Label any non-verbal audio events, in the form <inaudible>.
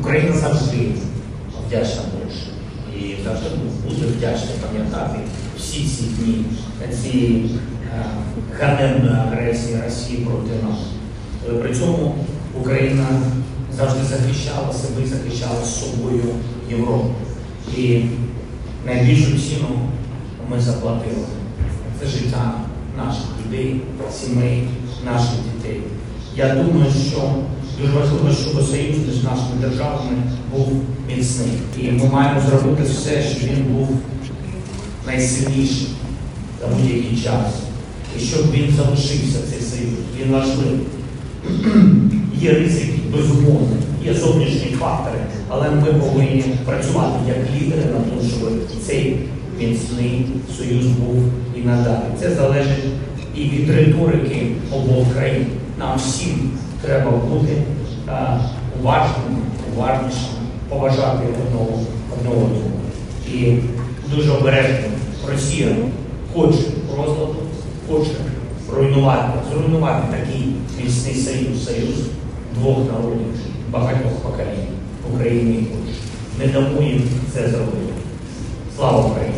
Україна завжди вдячна Польщі. І завжди буде вдячна пам'ятати всі ці дні цієї е, ганебної агресії Росії проти нас. При цьому Україна завжди захищала себе і захищала з собою Європу. І найбільшу ціну ми заплатили. Це життя наших людей, сімей, наших дітей. Я думаю, що дуже важливо, щоб союз між нашими державами був міцний. І ми маємо зробити все, щоб він був найсильніший за будь-який час. І щоб він залишився цей союз. Він важливий. <clears throat> Є ризики, безумовно, є зовнішні фактори, але ми повинні працювати як лідери на тому, щоб цей міцний союз був і надалі. Це залежить і від риторики обох країн. Нам всім треба бути а, уважними, уважнішими, поважати одного одного одного. І дуже обережно Росія хоче розладу, хоче руйнувати, зруйнувати такий міцний союз, союз двох народів, багатьох поколінь України і Польщі. Не дамо їм це зробити. Слава Україні!